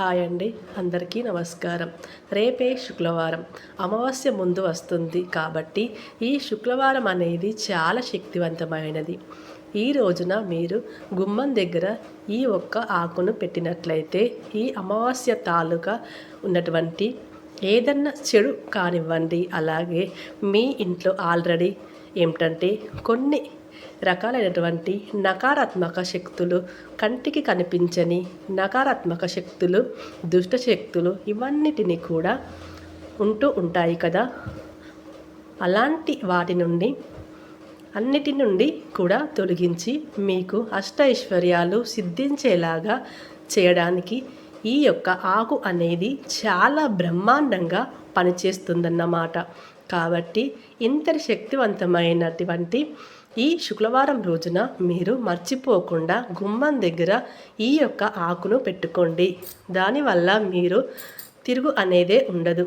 Hi అండి. అందరికీ నమస్కారం. రేపే శుక్రవారం అమావాస్య ముందు వస్తుంది కాబట్టి ఈ శుక్రవారం అనేది చాలా శక్తివంతమైనది. ఈ రోజున మీరు గుమ్మం దగ్గర ఈ ఒక్క ఆకును పెట్టినట్లయితే ఈ అమావాస్య తాలూకా ఉన్నటువంటి ఏదన్నా చెడు కానివ్వండి. అలాగే మీ ఇంట్లో ఆల్రెడీ ఏమిటంటే కొన్ని రకాలైనటువంటి నకారాత్మక శక్తులు కంటికి కనిపించని నకారాత్మక శక్తులు దుష్ట శక్తులు ఇవన్నిటిని కూడా ఉంటూ ఉంటాయి కదా. అలాంటి వాటి నుండి అన్నిటి నుండి కూడా తొలగించి మీకు అష్ట ఐశ్వర్యాలు సిద్ధించేలాగా చేయడానికి ఈ యొక్క ఆకు అనేది చాలా బ్రహ్మాండంగా పనిచేస్తుందన్నమాట. కాబట్టి ఇంతటి శక్తివంతమైనటువంటి ఈ శుక్రవారం రోజున మీరు మర్చిపోకుండా గుమ్మం దగ్గర ఈ యొక్క ఆకును పెట్టుకోండి. దానివల్ల మీరు తిరుగు అనేదే ఉండదు.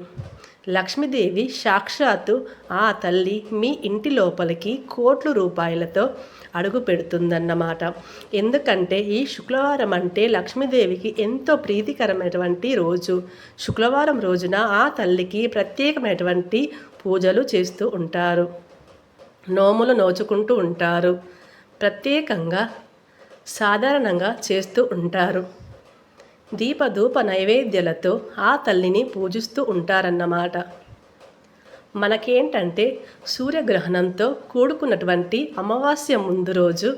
లక్ష్మీదేవి సాక్షాత్తు ఆ తల్లి మీ ఇంటి లోపలికి కోట్ల రూపాయలతో అడుగు పెడుతుందన్నమాట. ఎందుకంటే ఈ శుక్రవారం అంటే లక్ష్మీదేవికి ఎంతో ప్రీతికరమైనటువంటి రోజు. శుక్రవారం రోజున ఆ తల్లికి ప్రత్యేకమైనటువంటి పూజలు చేస్తూ ఉంటారు. నోములు నోచుకుంటూ ఉంటారు. ప్రత్యేకంగా సాధారణంగా చేస్తూ ఉంటారు. దీపధూప నైవేద్యాలతో ఆ తల్లిని పూజిస్తూ ఉంటారన్నమాట. మనకేంటంటే సూర్యగ్రహణంతో కూడుకున్నటువంటి అమావాస్య ముందు రోజు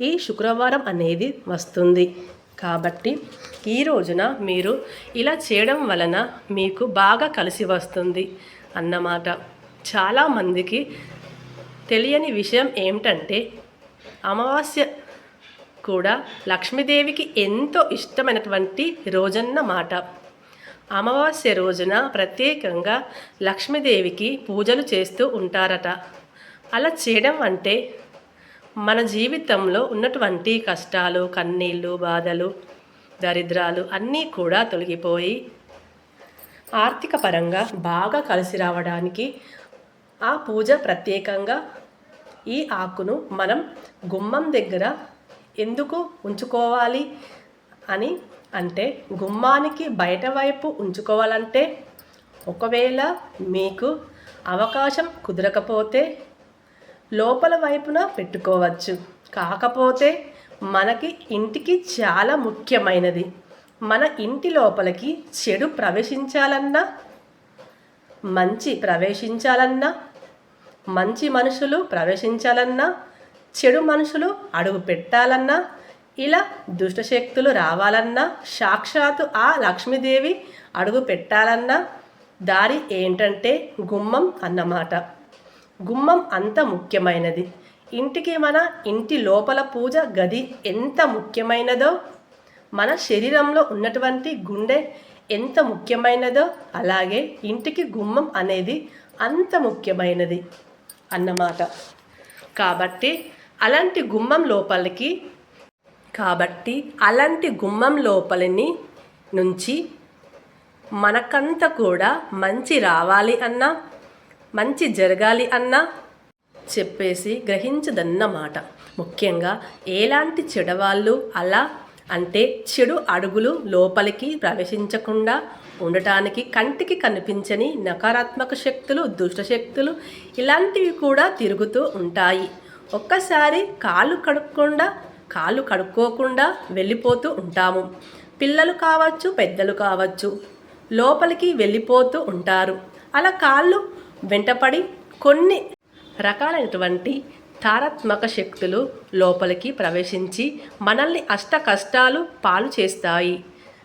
ఈ శుక్రవారం అనేది వస్తుంది. కాబట్టి ఈ రోజున మీరు ఇలా చేయడం వలన మీకు బాగా కలిసి వస్తుంది. అన్నమాట. చాలామందికి తెలియని విషయం ఏమిటంటే అమావాస్య కూడా లక్ష్మీదేవికి ఎంతో ఇష్టమైనటువంటి రోజన్నమాట. అమావాస్య రోజున ప్రత్యేకంగా లక్ష్మీదేవికి పూజలు చేస్తూ ఉంటారట. అలా చేయడం అంటే మన జీవితంలో ఉన్నటువంటి కష్టాలు కన్నీళ్ళు బాధలు దరిద్రాలు అన్నీ కూడా తొలగిపోయి ఆర్థిక పరంగా బాగా కలిసి రావడానికి ఆ పూజ ప్రత్యేకంగా ఈ ఆకును మనం గుమ్మం దగ్గర ఎందుకు ఉంచుకోవాలి అని అంటే గుమ్మానికి బయట వైపు ఉంచుకోవాలంటే ఒకవేళ మీకు అవకాశం కుదరకపోతే లోపల వైపున పెట్టుకోవచ్చు. కాకపోతే మనకి ఇంటికి చాలా ముఖ్యమైనది. మన ఇంటి లోపలికి చెడు ప్రవేశించాలన్నా మంచి ప్రవేశించాలన్నా మంచి మనుషులు ప్రవేశించాలన్నా చెడు మనుషులు అడుగు పెట్టాలన్నా ఇలా దుష్టశక్తులు రావాలన్నా సాక్షాత్తు ఆ లక్ష్మీదేవి అడుగు పెట్టాలన్నా దారి ఏంటంటే గుమ్మం అన్నమాట. గుమ్మం అంత ముఖ్యమైనది. ఇంటికి మన ఇంటి లోపల పూజ గది ఎంత ముఖ్యమైనదో మన శరీరంలో ఉన్నటువంటి గుండె ఎంత ముఖ్యమైనదో అలాగే ఇంటికి గుమ్మం అనేది అంత ముఖ్యమైనది అన్నమాట. కాబట్టి అలాంటి గుమ్మం లోపలికి కాబట్టి అలాంటి గుమ్మం లోపలిని నుంచి మనకంత కూడా మంచి రావాలి అన్నా మంచి జరగాలి అన్నా చెప్పేసి గ్రహించదన్నమాట. ముఖ్యంగా ఎలాంటి చెడవాళ్ళు అలా అంటే చెడు అడుగులు లోపలికి ప్రవేశించకుండా ఉండటానికి కంటికి కనిపించని నకారాత్మక శక్తులు దుష్ట శక్తులు ఇలాంటివి కూడా తిరుగుతూ ఉంటాయి. ఒక్కసారి కాళ్ళు కడుక్కుండా కాళ్ళు కడుక్కోకుండా వెళ్ళిపోతూ ఉంటాము. పిల్లలు కావచ్చు పెద్దలు కావచ్చు లోపలికి వెళ్ళిపోతూ ఉంటారు. అలా కాళ్ళు వెంటపడి కొన్ని రకాలైనటువంటి తారాత్మక శక్తులు లోపలికి ప్రవేశించి మనల్ని అష్ట కష్టాలు పాలు చేస్తాయి.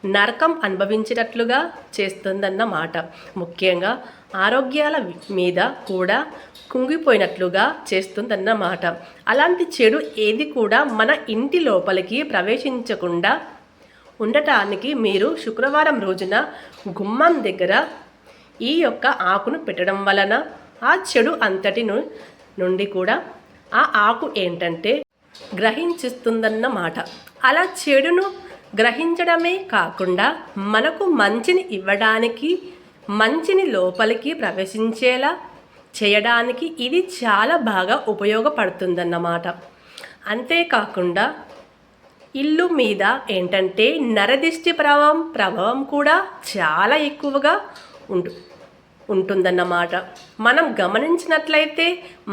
నరకం అనుభవించేటట్లుగా చేస్తుందన్నమాట ముఖ్యంగా ఆరోగ్యాల మీద కూడా కుంగిపోయినట్లుగా చేస్తుందన్నమాట అలాంటి చెడు ఏది కూడా మన ఇంటి లోపలికి ప్రవేశించకుండా ఉండటానికి మీరు శుక్రవారం రోజున గుమ్మం దగ్గర ఈ యొక్క ఆకును పెట్టడం వలన ఆ చెడు అంతటి నుండి కూడా ఆ ఆకు ఏంటంటే గ్రహించిస్తుందన్నమాట అలా చెడును గ్రహించడమే కాకుండా మనకు మంచిని ఇవ్వడానికి మంచిని లోపలికి ప్రవేశించేలా చేయడానికి ఇది చాలా బాగా ఉపయోగపడుతుందన్నమాట అంతేకాకుండా ఇల్లు మీద ఏంటంటే నరదిష్టి ప్రభావం ప్రభావం కూడా చాలా ఎక్కువగా ఉంటు ఉంటుందన్నమాట మనం గమనించినట్లయితే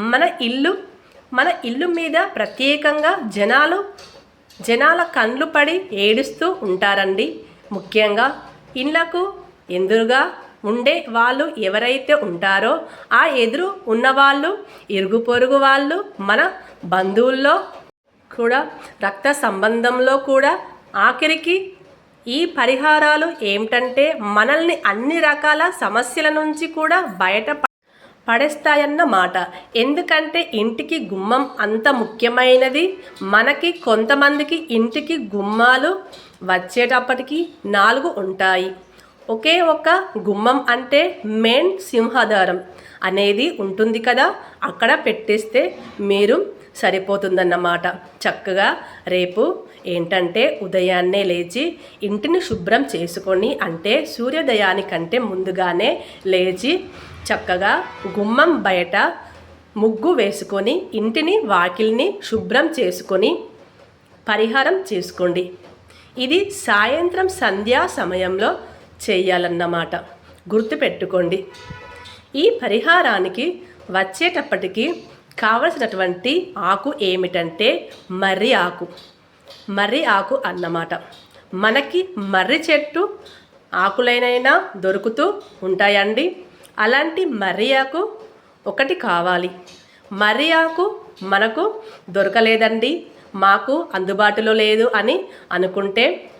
మన ఇల్లు మన ఇల్లు మీద ప్రత్యేకంగా జనాలు జనాల కండ్లు పడి ఏడుస్తూ ఉంటారండి. ముఖ్యంగా ఇళ్ళకు ఎదురుగా ఉండే వాళ్ళు ఎవరైతే ఉంటారో ఆ ఎదురు ఉన్నవాళ్ళు ఇరుగు పొరుగు వాళ్ళు మన బంధువుల్లో కూడా రక్త సంబంధంలో కూడా ఆఖరికి ఈ పరిహారాలు ఏమిటంటే మనల్ని అన్ని రకాల సమస్యల నుంచి కూడా బయట పడేస్తాయన్న పడేస్తాయన్నమాట ఎందుకంటే ఇంటికి గుమ్మం అంత ముఖ్యమైనది. మనకి కొంతమందికి ఇంటికి గుమ్మాలు వచ్చేటప్పటికి నాలుగు ఉంటాయి. ఒకే ఒక గుమ్మం అంటే మెయిన్ సింహాధారం అనేది ఉంటుంది కదా. అక్కడ పెట్టేస్తే మీరు సరిపోతుందన్నమాట. చక్కగా రేపు ఏంటంటే ఉదయాన్నే లేచి ఇంటిని శుభ్రం చేసుకొని అంటే సూర్యోదయానికంటే ముందుగానే లేచి చక్కగా గుమ్మం బయట ముగ్గు వేసుకొని ఇంటిని వాకిల్ని శుభ్రం చేసుకొని పరిహారం చేసుకోండి. ఇది సాయంత్రం సంధ్యా సమయంలో చేయాలన్నమాట. గుర్తుపెట్టుకోండి. ఈ పరిహారానికి వచ్చేటప్పటికి కావలసినటువంటి ఆకు ఏమిటంటే మర్రి ఆకు. మర్రి ఆకు అన్నమాట. మనకి మర్రి చెట్టు ఆకులైనైనా దొరుకుతూ ఉంటాయండి. అలాంటి మర్యాకు ఒకటి కావాలి. మర్రి ఆకు మనకు దొరకలేదండి. మాకు అందుబాటులో లేదు అని అనుకుంటే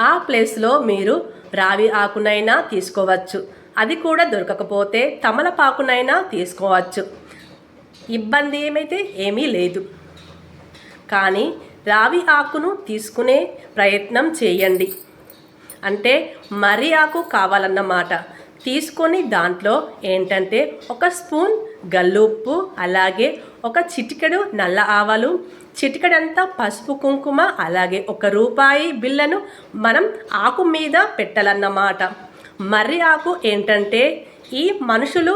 ఆ ప్లేస్లో మీరు రావి ఆకునైనా తీసుకోవచ్చు. అది కూడా దొరకకపోతే తమలపాకునైనా తీసుకోవచ్చు. ఇబ్బంది ఏమైతే ఏమీ లేదు. కానీ రావి ఆకును తీసుకునే ప్రయత్నం చేయండి. అంటే మర్రి ఆకు కావాలన్నమాట. తీసుకొని దాంట్లో ఏంటంటే ఒక స్పూన్ గల్లుప్పు అలాగే ఒక చిటికెడు నల్ల ఆవాలు చిటికెడంతా పసుపు కుంకుమ అలాగే ఒక రూపాయి బిళ్ళను మనం ఆకు మీద పెట్టాలన్నమాట. మర్రి ఆకు ఏంటంటే ఈ మనుషులు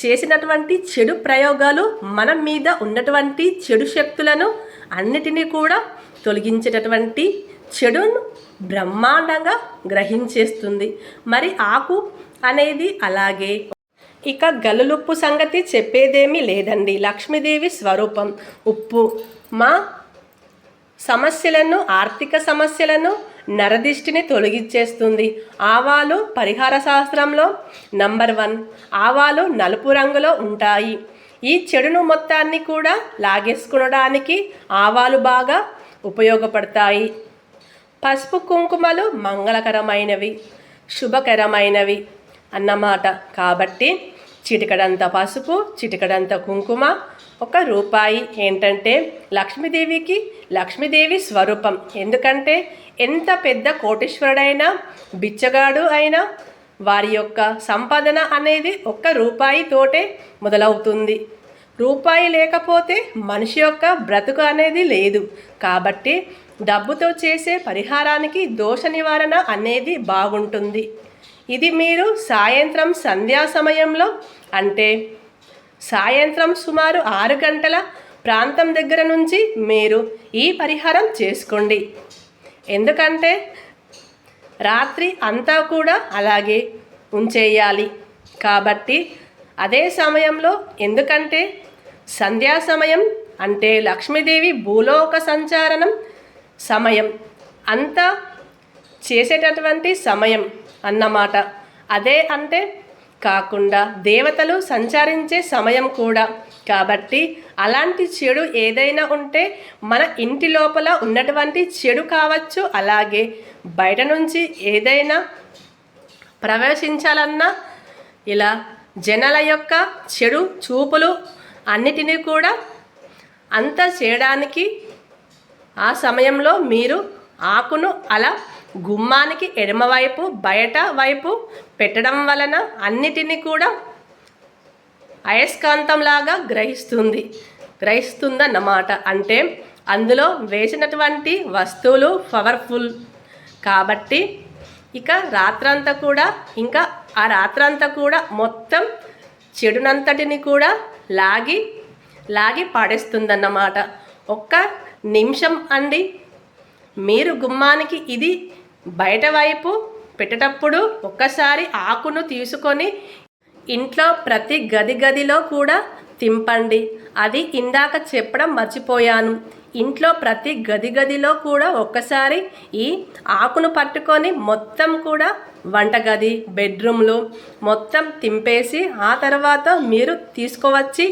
చేసినటువంటి చెడు ప్రయోగాలు మన మీద ఉన్నటువంటి చెడు శక్తులను అన్నిటినీ కూడా తొలగించేటటువంటి చెడును బ్రహ్మాండంగా గ్రహించేస్తుంది. మరి ఆకు అనేది అలాగే. ఇక గల్లులుప్పు సంగతి చెప్పేదేమీ లేదండి. లక్ష్మీదేవి స్వరూపం. ఉప్పు. మా సమస్యలను ఆర్థిక సమస్యలను నరదిష్టిని తొలగించేస్తుంది. ఆవాలు పరిహార శాస్త్రంలో నంబర్ వన్. ఆవాలు నలుపు రంగులో ఉంటాయి. ఈ చెడును మొత్తాన్ని కూడా లాగేసుకునడానికి ఆవాలు బాగా ఉపయోగపడతాయి. పసుపు కుంకుమలు మంగళకరమైనవి శుభకరమైనవి. అన్నమాట. కాబట్టి చిటికడంత పసుపు చిటికడంత కుంకుమ ఒక రూపాయి. ఏంటంటే లక్ష్మీదేవికి లక్ష్మీదేవి స్వరూపం. ఎందుకంటే ఎంత పెద్ద కోటీశ్వరుడైనా బిచ్చగాడు అయినా వారి యొక్క సంపాదన అనేది ఒక్క రూపాయితోటే మొదలవుతుంది. రూపాయి లేకపోతే మనిషి యొక్క బ్రతుకు అనేది లేదు. కాబట్టి డబ్బుతో చేసే పరిహారానికి దోష నివారణ అనేది బాగుంటుంది. ఇది మీరు సాయంత్రం సంధ్యా సమయంలో అంటే సాయంత్రం సుమారు ఆరు గంటల ప్రాంతం దగ్గర నుంచి మీరు ఈ పరిహారం చేసుకోండి. ఎందుకంటే రాత్రి అంతా కూడా అలాగే ఉంచేయాలి. కాబట్టి అదే సమయంలో ఎందుకంటే సంధ్యా సమయం అంటే లక్ష్మీదేవి భూలోక సంచారణం సమయం. అంతా చేసేటటువంటి సమయం. అన్నమాట. అదే అంటే కాకుండా దేవతలు సంచరించే సమయం కూడా. కాబట్టి అలాంటి చెడు ఏదైనా ఉంటే మన ఇంటి లోపల ఉన్నటువంటి చెడు కావచ్చు అలాగే బయట నుంచి ఏదైనా ప్రవేశించాలన్నా ఇలా జనాల యొక్క చెడు చూపులు అన్నిటినీ కూడా అంత చేయడానికి ఆ సమయంలో మీరు ఆకును అలా గుమ్మానికి ఎడమవైపు బయట వైపు పెట్టడం వలన అన్నిటినీ కూడా అయస్కాంతంలాగా గ్రహిస్తుంది. గ్రహిస్తుందన్నమాట. అంటే అందులో వేసినటువంటి వస్తువులు పవర్ఫుల్. కాబట్టి ఇక రాత్రంతా కూడా ఇంకా ఆ రాత్రంతా కూడా మొత్తం చెడునంతటిని కూడా లాగి లాగి పాడేస్తుందన్నమాట. ఒక్క నిమిషం అండి. మీరు గుమ్మానికి ఇది బయట వైపు పెట్టేటప్పుడు ఒక్కసారి ఆకును తీసుకొని ఇంట్లో ప్రతి గది గదిలో కూడా తింపండి. అది ఇందాక చెప్పడం మర్చిపోయాను. ఇంట్లో ప్రతి గది గదిలో కూడా ఒక్కసారి ఈ ఆకును పట్టుకొని మొత్తం కూడా వంటగది బెడ్రూమ్లో మొత్తం తింపేసి ఆ తర్వాత మీరు తీసుకువచ్చి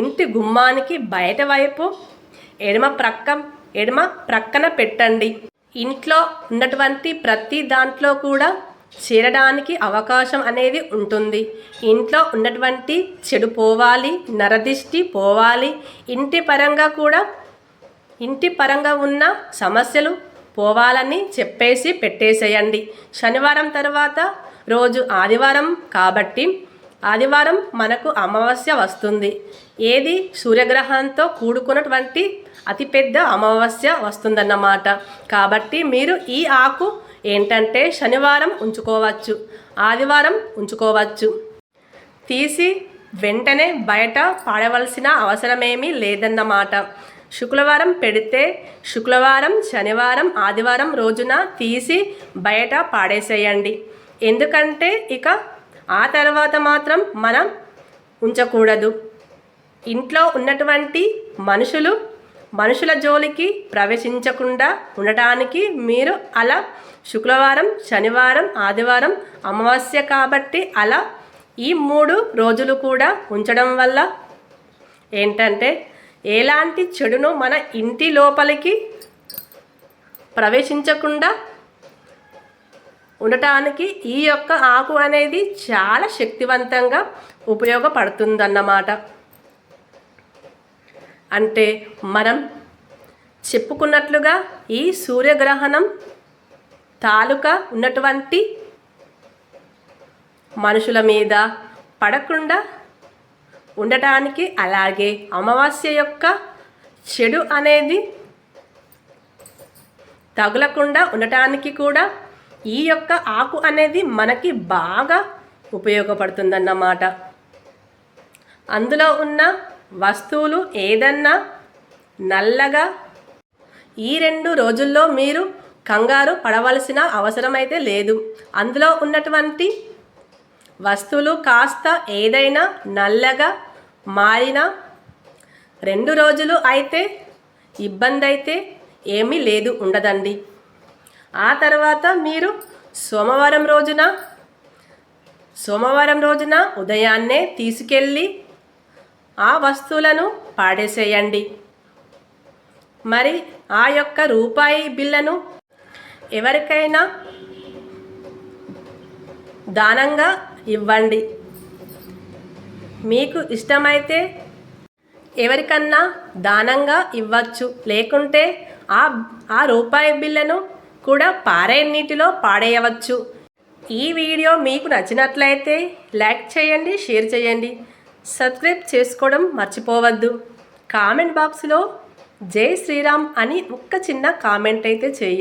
ఇంటి గుమ్మానికి బయట వైపు ఎడమ ప్రక్క ఎడమ ప్రక్కన పెట్టండి. ఇంట్లో ఉన్నటువంటి ప్రతి దాంట్లో కూడా చేరడానికి అవకాశం అనేది ఉంటుంది. ఇంట్లో ఉన్నటువంటి చెడు పోవాలి నరదిష్టి పోవాలి. ఇంటి పరంగా కూడా ఇంటి పరంగా ఉన్న సమస్యలు పోవాలని చెప్పేసి పెట్టేసేయండి. శనివారం తర్వాత రోజు ఆదివారం కాబట్టి ఆదివారం మనకు అమావాస్య వస్తుంది. ఏది సూర్యగ్రహంతో కూడుకున్నటువంటి అతిపెద్ద అమావాస్య వస్తుందన్నమాట. కాబట్టి మీరు ఈ ఆకు ఏంటంటే శనివారం ఉంచుకోవచ్చు ఆదివారం ఉంచుకోవచ్చు. తీసి వెంటనే బయట పాడవలసిన అవసరమేమీ లేదన్నమాట. శుక్రవారం పెడితే శుక్రవారం శనివారం ఆదివారం రోజున తీసి బయట పాడేసేయండి. ఎందుకంటే ఇక ఆ తర్వాత మాత్రం మనం ఉంచకూడదు. ఇంట్లో ఉన్నటువంటి మనుషులు మనుషుల జోలికి ప్రవేశించకుండా ఉండటానికి మీరు అలా శుక్రవారం శనివారం ఆదివారం అమావాస్య కాబట్టి అలా ఈ మూడు రోజులు కూడా ఉంచడం వల్ల ఏంటంటే ఎలాంటి చెడును మన ఇంటి లోపలికి ప్రవేశించకుండా ఉండటానికి ఈ యొక్క ఆకు అనేది చాలా శక్తివంతంగా ఉపయోగపడుతుందన్నమాట. అంటే మనం చెప్పుకున్నట్లుగా ఈ సూర్యగ్రహణం తాలూకా ఉన్నటువంటి మనుషుల మీద పడకుండా ఉండటానికి అలాగే అమావాస్య యొక్క చెడు అనేది తగులకుండా ఉండటానికి కూడా ఈ యొక్క ఆకు అనేది మనకి బాగా ఉపయోగపడుతుందన్నమాట. అందులో ఉన్న వస్తువులు ఏదన్నా నల్లగా ఈ రెండు రోజుల్లో మీరు కంగారు పడవలసిన అవసరమైతే లేదు. అందులో ఉన్నటువంటి వస్తువులు కాస్త ఏదైనా నల్లగా మారిన రెండు రోజులు అయితే ఇబ్బంది అయితే ఏమీ లేదు ఉండదండి. ఆ తర్వాత మీరు సోమవారం రోజున సోమవారం రోజున ఉదయాన్నే తీసుకెళ్ళి ఆ వస్తువులను పాడేసేయండి. మరి ఆ యొక్క రూపాయి బిల్లను ఎవరికైనా దానంగా ఇవ్వండి. మీకు ఇష్టమైతే ఎవరికన్నా దానంగా ఇవ్వచ్చు. లేకుంటే ఆ ఆ రూపాయి బిల్లను కూడా పారే నీటిలో పాడేయవచ్చు. ఈ వీడియో మీకు నచ్చినట్లయితే లైక్ చేయండి షేర్ చేయండి. సబ్స్క్రైబ్ చేసుకోవడం మర్చిపోవద్దు. కామెంట్ బాక్స్లో జై శ్రీరామ్ అని ఒక్క చిన్న కామెంట్ అయితే చేయండి